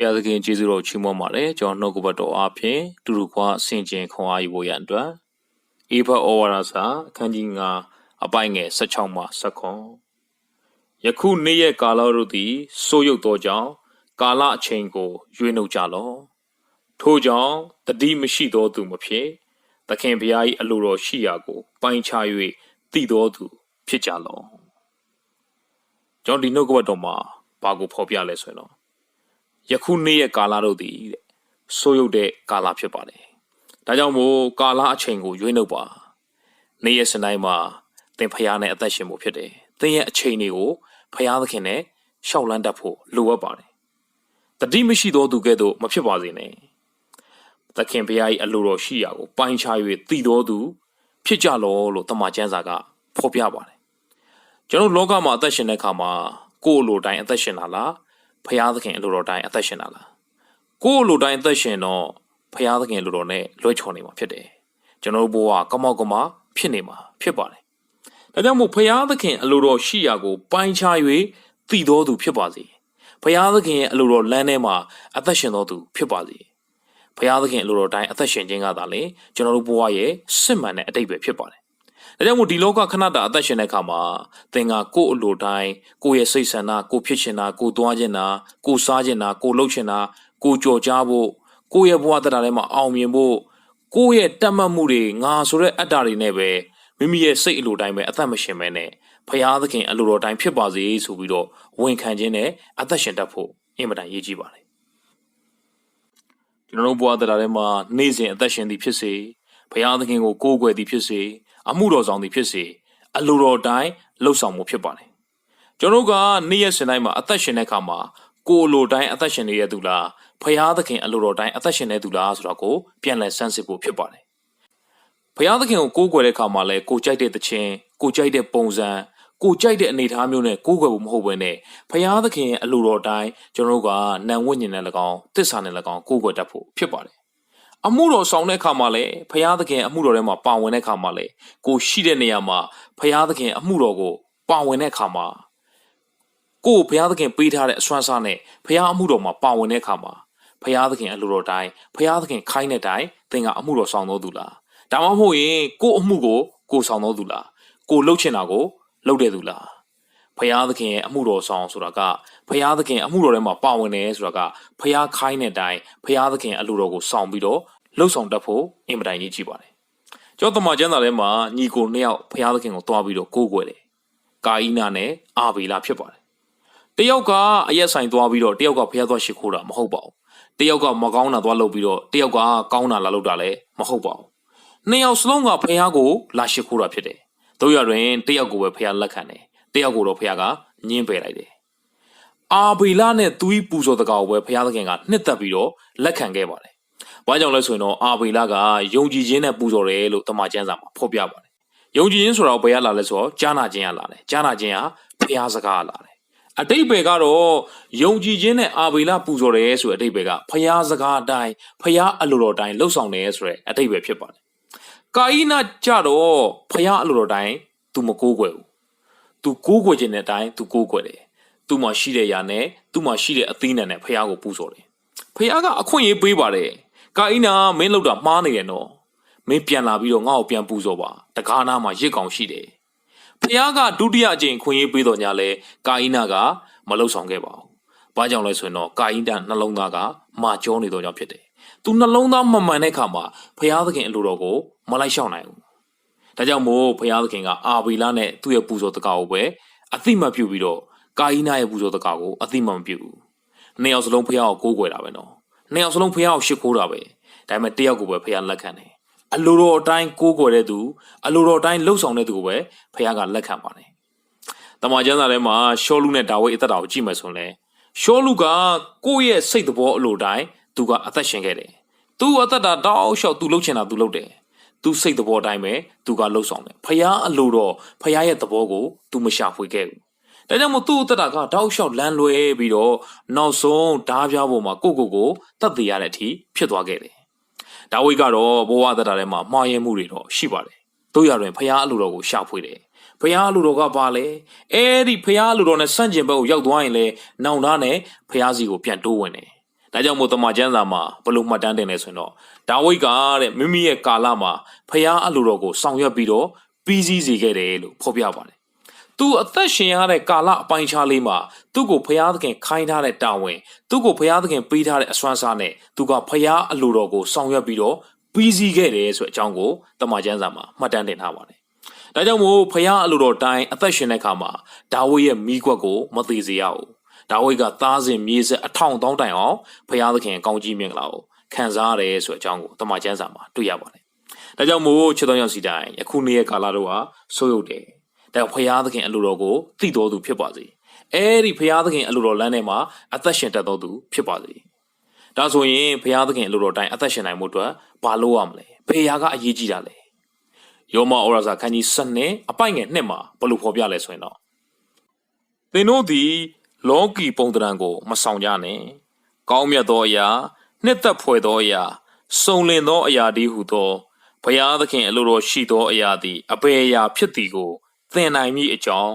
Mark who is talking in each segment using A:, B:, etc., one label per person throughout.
A: ဘုရားသခင်ကျေးဇူးတော်ချီးမွမ်းပါတယ်ကျွန်တော်နှုတ်ကပတ်တော်အားဖြင့်တူတူခွာဆင်ကျင်ခွန်အားယူဖို့ရန်အတွက်အေဖဩဝါဒစာအခန်းကြီး9အပိုင်းငယ်16မှ19ယခုနေ့ရက်ကာလတို့သည်ဆိုးရုပ်သောကြောင့်ကာလအချိန်ကိုရွေးနှုတ်ကြလော့ထို့ကြောင့်တတိမရှိသောသူမဖြစ်သခင်ဘုရား၏အလိုတော်ရှိရာကို ပိုင်းခြား၍တည်တော်သူ ဖြစ်ကြလော့ကျွန်တော်ဒီနှုတ်ကပတ်တော်မှာဘာကိုဖော်ပြလဲဆိုရင်တော့ ယခုနေ့ရဲ့ကာလတို့သည်တဲ့ဆိုးရုပ်တဲ့ကာလဖြစ်ပါတယ်။ဒါကြောင့်မို့ကာလအချိန်ကိုရွေးနှုတ်ပါ။နေ့ရက်စတိုင်းမှာသင်ဖျားနဲ့အသက်ရှင်ဖို့ဖြစ်တယ်။သင်ရဲ့အချိန်တွေကိုဖျားသခင်နဲ့ရှောက်လန်းတတ်ဖို့လိုအပ်ပါတယ်။တတိမရှိသောသူကဲ့သို့မဖြစ်ပါစေနဲ့။သခင်ဖျား၏အလိုတော်ရှိရာကိုပိုင်းခြား၍တည်တော်သူဖြစ်ကြလောလို့တမန်ကျမ်းစာကဖော်ပြပါတယ်။ကျွန်တော်လောကမှာအသက်ရှင်တဲ့အခါမှာကိုယ်အလိုတိုင်းအသက်ရှင်တာလား။ ဖရာသခင်အလိုတော်တိုင်းအသက်ရှင်တာလားကိုယ့်အလိုတိုင်းအသက်ရှင်တော့ဖရာသခင်အလိုတော်နဲ့လွှဲချော်နေမှာဖြစ်တယ်ကျွန်တော်တို့ဘဝကမောက်ကမဖြစ်နေမှာဖြစ်ပါတယ်ဒါကြောင့်မို့ဖရာသခင်အလိုတော်ရှိရာကို ပိုင်းခြား၍တည်တော်သူဖြစ်ပါစေဖရာသခင်ရဲ့အလိုတော်လမ်းထဲမှာအသက်ရှင်တော်သူဖြစ်ပါစေဖရာသခင်အလိုတော်တိုင်းအသက်ရှင်ခြင်းကသာလေကျွန်တော်တို့ဘဝရဲ့စစ်မှန်တဲ့အတိတ်ပဲဖြစ်ပါတယ် ဒါကြောင့်မို့ဒီလောကခဏတာအသက်ရှင်တဲ့အခါမှာသင်ကကိုယ့်အလိုတိုင်းကိုယ့်ရဲ့စိတ်ဆန္ဒကိုယ်ဖြစ်ချင်တာကိုယ်သွားချင်တာကိုယ်စားချင်တာကိုယ်လှုပ်ချင်တာကိုယ်ကြော်ကြားဖို့ကိုယ့်ရဲ့ဘဝတရားထဲမှာအောင်မြင်ဖို့ကိုယ့်ရဲ့တတ်မှတ်မှုတွေငါဆိုတဲ့အတ္တတွေနဲ့ပဲမိမိရဲ့စိတ်အလိုတိုင်းပဲအသက်မရှင်မဲနဲ့ဖရာသခင်အလိုတော်တိုင်းဖြစ်ပါစေဆိုပြီးတော့ဝန်ခံခြင်းနဲ့အသက်ရှင်တတ်ဖို့အင်မတန်ရည်ကြီးပါတယ်ကျွန်တော်တို့ဘဝတရားထဲမှာနေ့စဉ်အသက်ရှင်သည်ဖြစ်စေဘုရားသခင်ကိုကိုးကွယ်သည်ဖြစ်စေ အမှုတော်ဆောင်သည်ဖြစ်စေအလိုတော်တိုင်းလှုပ်ဆောင်မှုဖြစ်ပါတယ်ကျွန်တော်တို့ကနေ့ရက်စဉ်တိုင်းမှာအသက်ရှင်တဲ့အခါမှာကိုယ်အလိုတိုင်းအသက်ရှင်နေတဲ့သူလားဘုရားသခင်အလိုတော်တိုင်းအသက်ရှင်နေသူလားဆိုတော့ကိုပြန်လည်ဆန်းစစ်ဖို့ဖြစ်ပါတယ်ဘုရားသခင်ကိုကိုးကွယ်တဲ့အခါမှာလဲကိုကြိုက်တဲ့သခြင်းကိုကြိုက်တဲ့ပုံစံကိုကြိုက်တဲ့အနေအထားမျိုးနဲ့ကိုးကွယ်ဖို့မဟုတ်ဘဲနဲ့ဖရာသခင်ရဲ့အလိုတော်တိုင်းကျွန်တော်တို့ကနံဝိညာဉ်နဲ့၎င်းတစ္ဆာနဲ့၎င်းကိုးကွယ်တတ်ဖို့ဖြစ်ပါတယ် အမှုတော်ဆောင်တဲ့အခါမှာလည်းဖရာသခင်အမှုတော်ထဲမှာပါဝင်တဲ့အခါမှာလည်းကိုရှိတဲ့နေရာမှာဖရာသခင်အမှုတော်ကိုပါဝင်တဲ့အခါမှာကိုဘုရားသခင်ပေးထားတဲ့အစွမ်းစားနဲ့ဖရာအမှုတော်မှာပါဝင်တဲ့အခါမှာဖရာသခင်အလိုတော်တိုင်းဖရာသခင်ခိုင်းတဲ့တိုင်းသင်ကအမှုတော်ဆောင်တော်သူလားဒါမှမဟုတ်ရင်ကိုအမှုကိုကိုဆောင်တော်သူလားကိုလှုပ်ချင်တာကိုလှုပ်တဲ့သူလား ဖရာသခင်ရဲ့အမှုတော်ဆောင်ဆိုတာကဖရာသခင်အမှုတော်ထဲမှာပါဝင်တယ်ဆိုတာကဖရာခိုင်းတဲ့အတိုင်းဖရာသခင်အလိုတော်ကိုဆောင်ပြီးတော့လှုပ်ဆောင်တတ်ဖို့အင်မတန်ကြီးကြည့်ပါတယ်ကျောင်းသမာကျမ်းစာထဲမှာညီကိုနှစ်ယောက်ဖရာသခင်ကိုတွားပြီးတော့ကိုးကွယ်တယ်ကာအိနာနဲ့အာဗေလာဖြစ်ပါတယ်တယောက်ကအရက်ဆိုင်သွားပြီးတော့တယောက်ကဖျားသွားရှိခိုးတာမဟုတ်ပါဘူးတယောက်ကမကောင်းတာသွားလုပ်ပြီးတော့တယောက်ကကောင်းတာလာလုပ်တာလည်းမဟုတ်ပါဘူးနှစ်ယောက်စလုံးကဖျားကိုလာရှိခိုးတာဖြစ်တယ်တို့ရရင်တယောက်ကိုပဲဖျားလက်ခံတယ်တ ယောက်ကိုတော့ဖျားကညှင်းပယ်လိုက်တယ်အာဗီလာနဲ့သူဤပူဇော်တကောင်ကိုပဲဖျားသခင်ကနှစ်သက်ပြီးတော့လက်ခံခဲ့ပါတယ်ဘာကြောင့်လဲဆိုရင်တော့အာဗီလာကယုံကြည်ခြင်းနဲ့ပူဇော်တယ်လို့တမန်ကျမ်းစာမှာဖော်ပြပါတယ်ယုံကြည်ခြင်းဆိုတော့ဘယ်ရလာလဲဆိုတော့ကြားနာခြင်းရလာတယ်ကြားနာခြင်းကဖျားစကားလာတယ်အတိတ်ဘယ်ကတော့ယုံကြည်ခြင်းနဲ့အာဗေလပူဇော်တယ်ဆိုတဲ့အတိတ်ဘယ်ကဖျားစကားအတိုင်းဖျားအလိုတော်တိုင်းလှုပ်ဆောင်တယ်ဆိုတဲ့အတိတ်ဘယ်ဖြစ်ပါတယ်။ကာအိနာကြတော့ဖျားအလိုတော်တိုင်း तू မကိုးကွယ်ဘူး။ သူကိုးကွယ်ခြင်းတဲ့အတိုင်းသူကိုးကွယ်တယ်သူ့မှာရှိတဲ့ယာနဲ့သူ့မှာရှိတဲ့အသီးနှံနဲ့ဖះကိုပူဇော်တယ်ဖះကအခွင့်အရေးပေးပါတယ်ကာအိနာမင်းလောက်တာမှားနေတယ်နော်မင်းပြန်လာပြီးတော့ငါ့ကိုပြန်ပူဇော်ပါတကားနာမှာရစ်ကောင်ရှိတယ်ဖះကဒုတိယအကြိမ်ခွင့်ရေးပေးတော်ညာလဲကာအိနာကမလှုပ်ဆောင်ခဲ့ပါဘူးဘာကြောင့်လဲဆိုရင်တော့ကာအိနာနှလုံးသားကမာကြောနေတော်ကြောင့်ဖြစ်တယ်သူနှလုံးသားမမှန်တဲ့ခါမှာဖះသခင်အလိုတော်ကိုမလိုက်ရှောင်နိုင်ဘူး ဒါကြောင့်မို့ဖျားသခင်ကအာဗီလာနဲ့သူ့ရဲ့ပူဇော်တကာကိုပဲအသိမှတ်ပြုပြီးတော့ကာအိနာရဲ့ပူဇော်တကာကိုအသိမှတ်မပြုဘူး။နှစ်ယောက်စလုံးဖျားကိုကိုးကွယ်တာပဲနော်။နှစ်ယောက်စလုံးဖျားကိုရှ िख ိုးတာပဲ။ဒါပေမဲ့တယောက်ကိုပဲဖျားလက်ခံတယ်။အလိုတော်အတိုင်းကိုးကွယ်တဲ့သူအလိုတော်အတိုင်းလှုပ်ဆောင်တဲ့သူကိုပဲဖခင်ကလက်ခံပါတယ်။တမန်ကျမ်းစာထဲမှာရှောလူနဲ့ဒါဝိဒ်အသက်တာကိုကြည့်မယ်ဆိုရင်လေရှောလူကကိုယ့်ရဲ့စိတ်သဘောအလိုတိုင်းသူကအသက်ရှင်ခဲ့တယ်။သူအသက်တာတောက်လျှောက်သူလှုပ်ချင်တာသူလှုပ်တယ်။ သူစိတ်သဘောတိုင်းပဲသူကလှုပ်ဆောင်တယ်။ဖခင်အလိုတော်ဖခင်ရဲ့သဘောကိုသူမရှာဖွေခဲ့ဘူး။ဒါကြောင့်မို့သူ့အသက်တာကတောက်လျှောက်လမ်းလွဲပြီးတော့နောက်ဆုံးဓားပြားပေါ်မှာကိုကိုကိုတတ်သေးရတဲ့အထိဖြစ်သွားခဲ့တယ်။ဒါဝိဒ်ကတော့ဘဝသက်တာထဲမှာမှားယွင်းမှုတွေတော့ရှိပါတယ်။တို့ရတွင်ဖခင်အလိုတော်ကိုရှာဖွေတယ်။ဖခင်အလိုတော်ကပါလေအဲ့ဒီဖခင်အလိုတော်နဲ့ဆန့်ကျင်ဘက်ကိုရောက်သွားရင်လေနောင်သားနဲ့ဖခင်စီကိုပြန်တိုးဝင်တယ် ဒါကြောင့်မို့တမန်ကျမ်းစာမှာဘလို့မှတ်တမ်းတင်လဲဆိုရင်တော့ဒါဝိဒ်ကတဲ့မိမိရဲ့ကာလမှာဖျားအလိုတော်ကိုဆောင်ရွက်ပြီးတော့ပြီးစည်းစေခဲ့တယ်လို့ဖော်ပြပါတယ်သူအသက်ရှင်ရတဲ့ကာလအပိုင်းခြားလေးမှာသူ့ကိုဖျားသခင်ခိုင်းထားတဲ့တာဝန်သူ့ကိုဖျားသခင်ပေးထားတဲ့အစွမ်းစားနဲ့သူကဖျားအလိုတော်ကိုဆောင်ရွက်ပြီးတော့ပြီးစည်းခဲ့တယ်ဆိုတဲ့အကြောင်းကိုတမန်ကျမ်းစာမှာမှတ်တမ်းတင်ထားပါတယ်။ဒါကြောင့်မို့ဖျားအလိုတော်တိုင်းအသက်ရှင်တဲ့အခါမှာဒါဝိဒ်ရဲ့မိကွက်ကိုမသေးစေရဘူး။ ဒါဝိဒ်ကသားစဉ်မြေးဆက်အထောင်တောင်းတိုင်အောင်ဖျားသခင်ကောင်းကြီးမင်္ဂလာကိုခံစားရတယ်ဆိုတဲ့အကြောင်းကိုတမန်ကျမ်းစာမှာတွေ့ရပါတယ်။ဒါကြောင့်မို့ချစ်တော်ရောက်စီတိုင်းယခုနေ့ရဲ့ကာလတော့ဟာဆိုးရုပ်တယ်။ဒါဖျားသခင်အလိုတော်ကိုသိတော်သူဖြစ်ပါစေ။အဲဒီဖျားသခင်အလိုတော်လမ်းထဲမှာအသက်ရှင်တတ်တော်သူဖြစ်ပါစေ။ဒါဆိုရင်ဘုရားသခင်အလိုတော်တိုင်းအသက်ရှင်နိုင်မှုအတွက်ဘာလုပ်ရမလဲဘယ်ရာကအရေးကြီးတာလဲယောမဩရစာခန်းကြီး7နဲ့အပိုင်ငယ်2မှာဘယ်လိုဖော်ပြလဲဆိုရင်တော့သင်တို့သည် လောကီပုံတံကို မဆောင်ကြနဲ့ကောင်းမြတ်သောအရာနှစ်သက်ဖွယ်သောအရာစုံလင်သောအရာဒီဟုသောဘုရားသခင်အလိုတော်ရှိသောအရာသည်အပေအရာဖြစ်သည်ကိုသင်နိုင်မည်အကြောင်း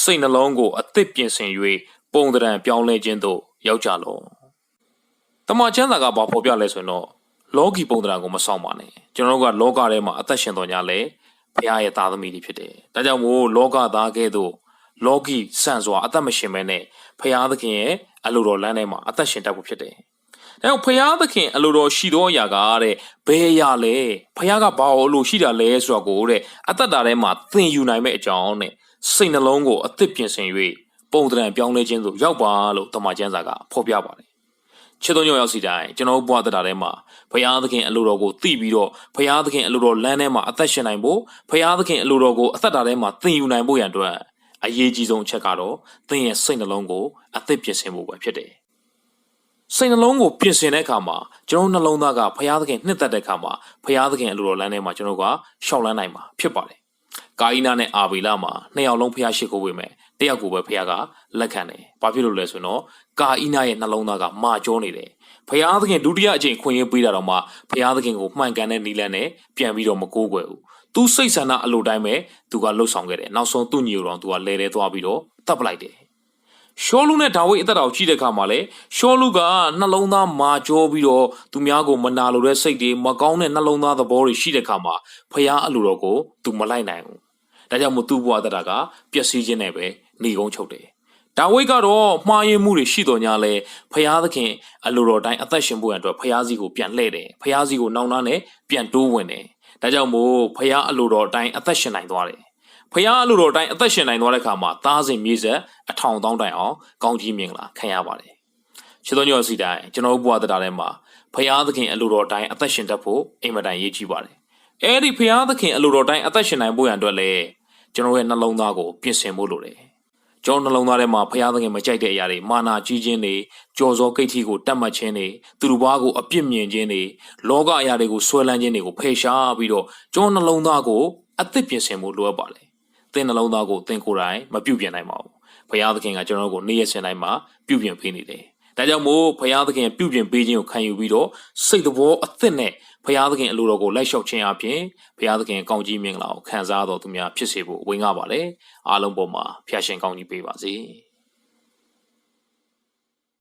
A: စိတ်နှလုံးကိုအသစ်ပြင်ဆင်၍ပုံတံပြောင်းလဲခြင်းသို့ရောက်ကြလော့တမန်ကျမ်းစာကဘာဖော်ပြလဲဆိုရင်တော့လောကီပုံသဏ္ဍာန်ကိုမဆောင်ပါနဲ့ကျွန်တော်တို့ကလောကထဲမှာအသက်ရှင်တော်ညာလဲဘုရားရဲ့သားသမီးတွေဖြစ်တယ်ဒါကြောင့်မို့လောကသားကဲ့သို့ လောကီဆန့်စွာအသက်မရှင်မဲနဲ့ဘုရားသခင်ရဲ့အလိုတော်လမ်းထဲမှာအသက်ရှင်တတ်ဖို့ဖြစ်တယ်ဒါကြောင့်ဘုရားသခင်အလိုတော်ရှိသောအရာကတဲ့ဘယ်အရာလဲဘုရားကဘာလို့အလိုရှိတာလဲဆိုတော့ကိုတဲ့အသက်တာထဲမှာသင်ယူနိုင်မဲ့အကြောင်းနဲ့စိတ်နှလုံးကိုအသစ်ပြင်ဆင်၍ပုံသဏ္ဍာန်ပြောင်းလဲခြင်းသို့ရောက်ပါလို့တမန်ကျမ်းစာကဖော်ပြပါတယ်ချစ်တော်ညောရောက်စီတိုင်းကျွန်တော်ဘဝတတာထဲမှာဘုရားသခင်အလိုတော်ကိုသိပြီးတော့ဘုရားသခင်အလိုတော်လမ်းထဲမှာအသက်ရှင်နိုင်ဖို့ဘုရားသခင်အလိုတော်ကိုအသက်တာထဲမှာသင်ယူနိုင်ဖို့ရန်အတွက် အရေးကြီးဆုံးအချက်ကတော့သင်ရဲ့စိတ်နှလုံးကိုအသက်ပြင်ဆင်ဖို့ပဲဖြစ်တယ်။စိတ်နှလုံးကိုပြင်ဆင်တဲ့အခါမှာကျွန်တော်နှလုံးသားကဘုရားသခင်နှစ်သက်တဲ့အခါမှာဘုရားသခင်အလိုတော်လမ်းထဲမှာကျွန်တော်ကရှောက်လန်းနိုင်မှာဖြစ်ပါတယ်။ကာအိနာနဲ့အာဘီလာမှာနှစ်ယောက်လုံးဘုရားရှိခိုးဝေမယ်တယောက်ကိုပဲဘုရားကလက်ခံတယ်။ဘာဖြစ်လို့လဲဆိုတော့ကာအိနာရဲ့နှလုံးသားကမာကျောနေတယ်။ဘုရားသခင်ဒုတိယအကြိမ်ခွင့်ရပေးတာတော့မှဘုရားသခင်ကိုမှန်ကန်တဲ့နီလန်းနဲ့ပြန်ပြီးတော့မကိုးကွယ်ဘူး။ သူစိတ်ဆန္ဒအလိုတိုင်းပဲသူကလှုပ်ဆောင်ခဲ့တယ်။နောက်ဆုံးသူ့ညီတော်သူကလဲလဲသွားပြီးတော့တပ်ပလိုက်တယ်။ရှောလူနဲ့ဒါဝိဒ်အသက်တော်ကြီးတဲ့ခါမှာလေရှောလူကနှလုံးသားမာကျောပြီးတော့သူများကိုမနာလိုတဲ့စိတ်တွေမကောင်းတဲ့နှလုံးသားသဘောတွေရှိတဲ့ခါမှာဖះအလိုတော်ကိုသူမလိုက်နိုင်ဘူး။ဒါကြောင့်မို့သူ့ဘဝတတာကပျက်စီးခြင်းနဲ့ပဲหนีကုန်းချုပ်တယ်။ဒါဝိဒ်ကတော့မှားယွင်းမှုတွေရှိတော်ညာလဲဖះသခင်အလိုတော်တိုင်းအသက်ရှင်ဖို့ရန်အတွက်ဖះစီကိုပြန်လှည့်တယ်။ဖះစီကိုနှောင်းနှားနဲ့ပြန်တိုးဝင်တယ်။ ဒါကြောင့်မို့ဖះအလိုတော်တိုင်းအသက်ရှင်နိုင်သွားတယ်။ဖះအလိုတော်တိုင်းအသက်ရှင်နိုင်သွားတဲ့အခါမှာသားစဉ်မြေဆက်အထောင်တောင်းတိုင်အောင်ကောင်းကြီးမင်္ဂလာခံရပါတယ်။ချစ်တော်ညောစီတိုင်းကျွန်တော်ဘုရားတရားထဲမှာဖះသခင်အလိုတော်တိုင်းအသက်ရှင်တတ်ဖို့အိမ်မတန်ရေးကြည့်ပါတယ်။အဲဒီဖះသခင်အလိုတော်တိုင်းအသက်ရှင်နိုင်ဖို့ရန်အတွက်လည်းကျွန်တော်ရဲ့နှလုံးသားကိုပြင်ဆင်ဖို့လိုတယ်။ ကျွန်တော်နှလုံးသားထဲမှာဖះသခင်မကြိုက်တဲ့အရာတွေမာနာကြီးခြင်းတွေကြော်စောကိတ်ထီကိုတတ်မှတ်ခြင်းတွေသူတို့ဘာကိုအပြစ်မြင်ခြင်းတွေလောကအရာတွေကိုဆွဲလန်းခြင်းတွေကိုဖယ်ရှားပြီးတော့ကျွန်တော်နှလုံးသားကိုအသစ်ပြင်ဆင်ဖို့လိုအပ်ပါလေ။သင်နှလုံးသားကိုသင်ကိုယ်တိုင်မပြုတ်ပြင်နိုင်ပါဘူး။ဖះသခင်ကကျွန်တော်တို့ကိုနေ့ရက်စဉ်တိုင်းမှာပြုတ်ပြင်ပေးနေတယ်။ဒါကြောင့်မို့ဖះသခင်ပြုတ်ပြင်ပေးခြင်းကိုခံယူပြီးတော့စိတ်တော်အသစ်နဲ့ ဖះသခင်အလိုတော်ကိုလိုက်လျှောက်ခြင်းအပြင်ဖះသခင်ကောင်းကြီးမင်္ဂလာကိုခံစားတော်သူများဖြစ်စေဖို့ဝင်ကားပါလေအားလုံးပေါ်မှာဖះရှင်ကောင်းကြီးပေးပါစေ။